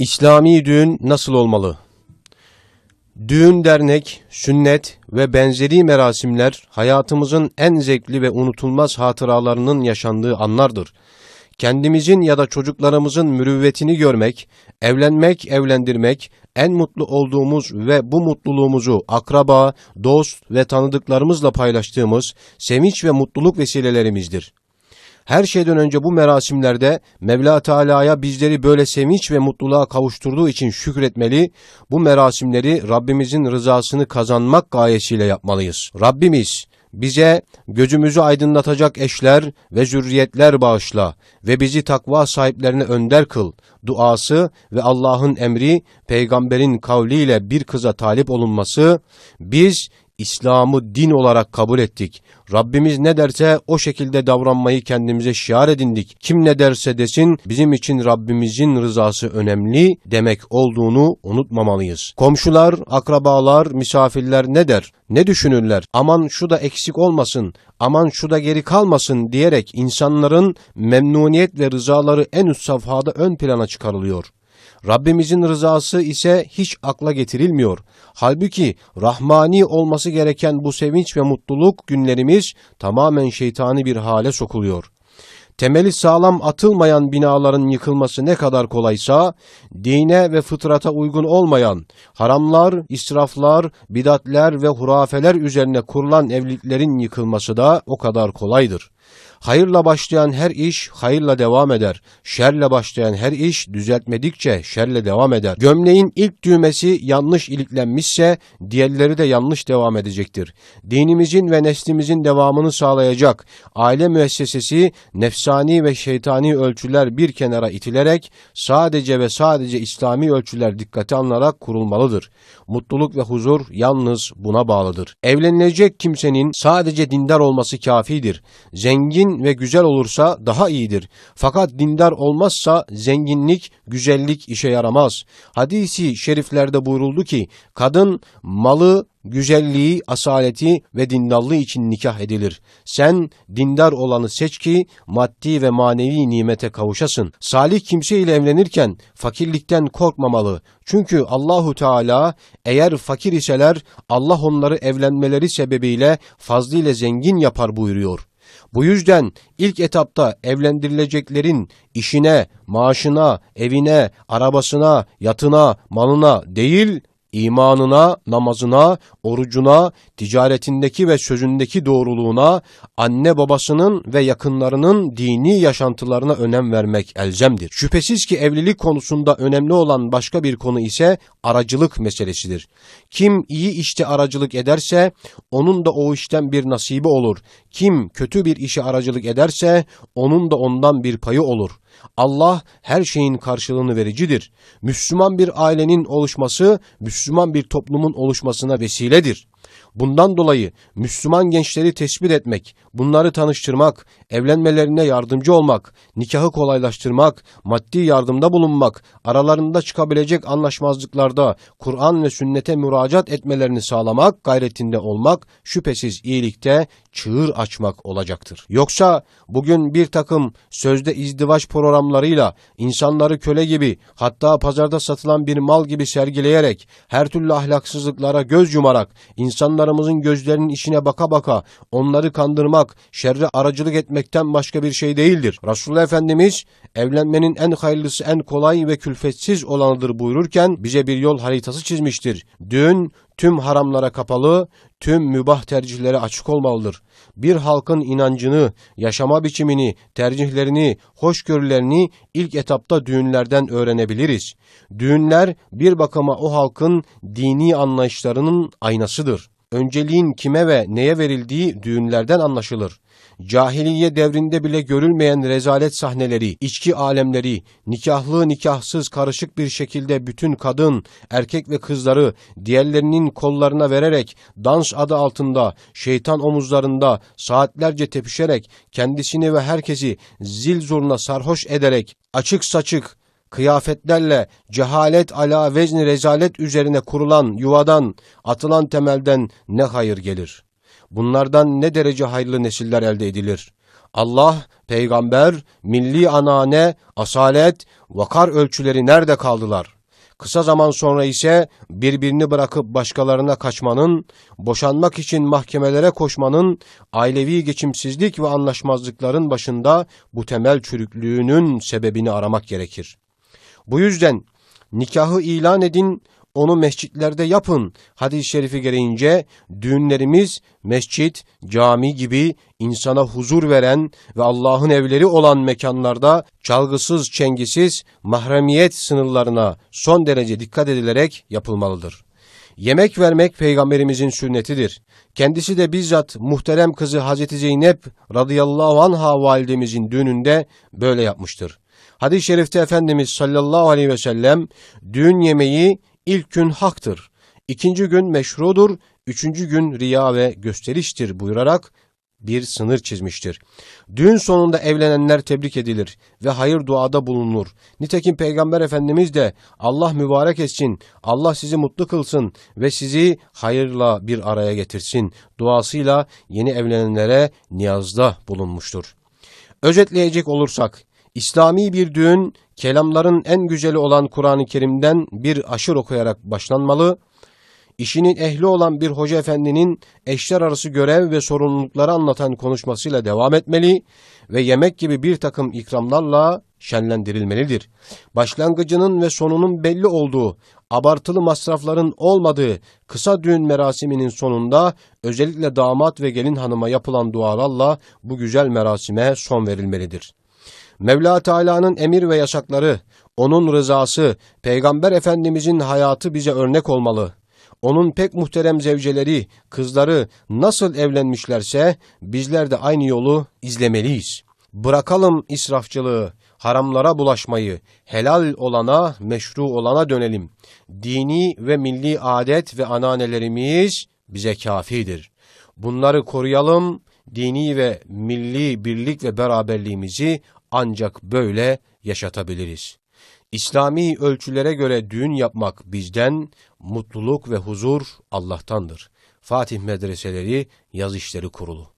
İslami düğün nasıl olmalı? Düğün, dernek, sünnet ve benzeri merasimler hayatımızın en zevkli ve unutulmaz hatıralarının yaşandığı anlardır. Kendimizin ya da çocuklarımızın mürüvvetini görmek, evlenmek, evlendirmek, en mutlu olduğumuz ve bu mutluluğumuzu akraba, dost ve tanıdıklarımızla paylaştığımız sevinç ve mutluluk vesilelerimizdir. Her şeyden önce bu merasimlerde Mevla Teala'ya bizleri böyle sevinç ve mutluluğa kavuşturduğu için şükretmeli, bu merasimleri Rabbimizin rızasını kazanmak gayesiyle yapmalıyız. Rabbimiz bize gözümüzü aydınlatacak eşler ve zürriyetler bağışla ve bizi takva sahiplerine önder kıl. Duası ve Allah'ın emri, peygamberin kavliyle bir kıza talip olunması, biz İslam'ı din olarak kabul ettik. Rabbimiz ne derse o şekilde davranmayı kendimize şiar edindik. Kim ne derse desin bizim için Rabbimizin rızası önemli demek olduğunu unutmamalıyız. Komşular, akrabalar, misafirler ne der? Ne düşünürler? Aman şu da eksik olmasın, aman şu da geri kalmasın diyerek insanların memnuniyet ve rızaları en üst safhada ön plana çıkarılıyor. Rabbimizin rızası ise hiç akla getirilmiyor. Halbuki rahmani olması gereken bu sevinç ve mutluluk günlerimiz tamamen şeytani bir hale sokuluyor. Temeli sağlam atılmayan binaların yıkılması ne kadar kolaysa, dine ve fıtrata uygun olmayan, haramlar, israflar, bidatler ve hurafeler üzerine kurulan evliliklerin yıkılması da o kadar kolaydır. Hayırla başlayan her iş hayırla devam eder. Şerle başlayan her iş düzeltmedikçe şerle devam eder. Gömleğin ilk düğmesi yanlış iliklenmişse diğerleri de yanlış devam edecektir. Dinimizin ve neslimizin devamını sağlayacak aile müessesesi nefsani ve şeytani ölçüler bir kenara itilerek sadece ve sadece İslami ölçüler dikkate alınarak kurulmalıdır. Mutluluk ve huzur yalnız buna bağlıdır. Evlenilecek kimsenin sadece dindar olması kafidir. Zengin ve güzel olursa daha iyidir. Fakat dindar olmazsa zenginlik, güzellik işe yaramaz. Hadisi şeriflerde buyuruldu ki kadın malı, güzelliği, asaleti ve dindallığı için nikah edilir. Sen dindar olanı seç ki maddi ve manevi nimete kavuşasın. Salih kimse ile evlenirken fakirlikten korkmamalı. Çünkü Allahu Teala eğer fakir iseler Allah onları evlenmeleri sebebiyle fazlıyla zengin yapar buyuruyor. Bu yüzden ilk etapta evlendirileceklerin işine, maaşına, evine, arabasına, yatına, malına değil, imanına, namazına, orucuna, ticaretindeki ve sözündeki doğruluğuna, anne babasının ve yakınlarının dini yaşantılarına önem vermek elzemdir. Şüphesiz ki evlilik konusunda önemli olan başka bir konu ise aracılık meselesidir. Kim iyi işte aracılık ederse onun da o işten bir nasibi olur. Kim kötü bir işe aracılık ederse onun da ondan bir payı olur. Allah her şeyin karşılığını vericidir. Müslüman bir ailenin oluşması, Müslüman bir toplumun oluşmasına vesiledir. Bundan dolayı Müslüman gençleri tespit etmek, bunları tanıştırmak, evlenmelerine yardımcı olmak, nikahı kolaylaştırmak, maddi yardımda bulunmak, aralarında çıkabilecek anlaşmazlıklarda Kur'an ve sünnete müracaat etmelerini sağlamak gayretinde olmak şüphesiz iyilikte çığır açmak olacaktır. Yoksa bugün bir takım sözde izdivaç programlarıyla insanları köle gibi hatta pazarda satılan bir mal gibi sergileyerek her türlü ahlaksızlıklara göz yumarak insanlarımızın gözlerinin içine baka baka onları kandırmak, şerre aracılık etmekten başka bir şey değildir. Resulullah Efendimiz evlenmenin en hayırlısı en kolay ve külfetsiz olanıdır buyururken bize bir yol haritası çizmiştir. Düğün tüm haramlara kapalı, tüm mübah tercihlere açık olmalıdır. Bir halkın inancını, yaşama biçimini, tercihlerini, hoşgörülerini ilk etapta düğünlerden öğrenebiliriz. Düğünler bir bakıma o halkın dini anlayışlarının aynasıdır. Önceliğin kime ve neye verildiği düğünlerden anlaşılır. Cahiliye devrinde bile görülmeyen rezalet sahneleri, içki alemleri, nikahlı nikahsız karışık bir şekilde bütün kadın, erkek ve kızları diğerlerinin kollarına vererek dans adı altında, şeytan omuzlarında saatlerce tepişerek kendisini ve herkesi zil zurna sarhoş ederek açık saçık kıyafetlerle cehalet ala vezni rezalet üzerine kurulan yuvadan, atılan temelden ne hayır gelir? Bunlardan ne derece hayırlı nesiller elde edilir? Allah, peygamber, milli anane, asalet, vakar ölçüleri nerede kaldılar? Kısa zaman sonra ise birbirini bırakıp başkalarına kaçmanın, boşanmak için mahkemelere koşmanın, ailevi geçimsizlik ve anlaşmazlıkların başında bu temel çürüklüğünün sebebini aramak gerekir. Bu yüzden nikahı ilan edin, onu mescitlerde yapın. Hadis-i şerifi gereğince düğünlerimiz mescit, cami gibi insana huzur veren ve Allah'ın evleri olan mekanlarda çalgısız, çengisiz, mahremiyet sınırlarına son derece dikkat edilerek yapılmalıdır. Yemek vermek peygamberimizin sünnetidir. Kendisi de bizzat muhterem kızı Hazreti Zeynep radıyallahu anha validemizin düğününde böyle yapmıştır. Hadis-i şerifte Efendimiz sallallahu aleyhi ve sellem düğün yemeği ilk gün haktır, ikinci gün meşrudur, üçüncü gün riya ve gösteriştir buyurarak bir sınır çizmiştir. Düğün sonunda evlenenler tebrik edilir ve hayır duada bulunur. Nitekim Peygamber Efendimiz de Allah mübarek etsin, Allah sizi mutlu kılsın ve sizi hayırla bir araya getirsin duasıyla yeni evlenenlere niyazda bulunmuştur. Özetleyecek olursak, İslami bir düğün, kelamların en güzeli olan Kur'an-ı Kerim'den bir aşır okuyarak başlanmalı, işinin ehli olan bir hoca efendinin eşler arası görev ve sorumlulukları anlatan konuşmasıyla devam etmeli ve yemek gibi bir takım ikramlarla şenlendirilmelidir. Başlangıcının ve sonunun belli olduğu, abartılı masrafların olmadığı kısa düğün merasiminin sonunda özellikle damat ve gelin hanıma yapılan dualarla bu güzel merasime son verilmelidir. Mevla Teala'nın emir ve yasakları, onun rızası, Peygamber Efendimizin hayatı bize örnek olmalı. Onun pek muhterem zevceleri, kızları nasıl evlenmişlerse bizler de aynı yolu izlemeliyiz. Bırakalım israfçılığı, haramlara bulaşmayı, helal olana, meşru olana dönelim. Dini ve milli adet ve ananelerimiz bize kafidir. Bunları koruyalım, dini ve milli birlik ve beraberliğimizi ancak böyle yaşatabiliriz. İslami ölçülere göre düğün yapmak bizden, mutluluk ve huzur Allah'tandır. Fatih Medreseleri Yaz İşleri Kurulu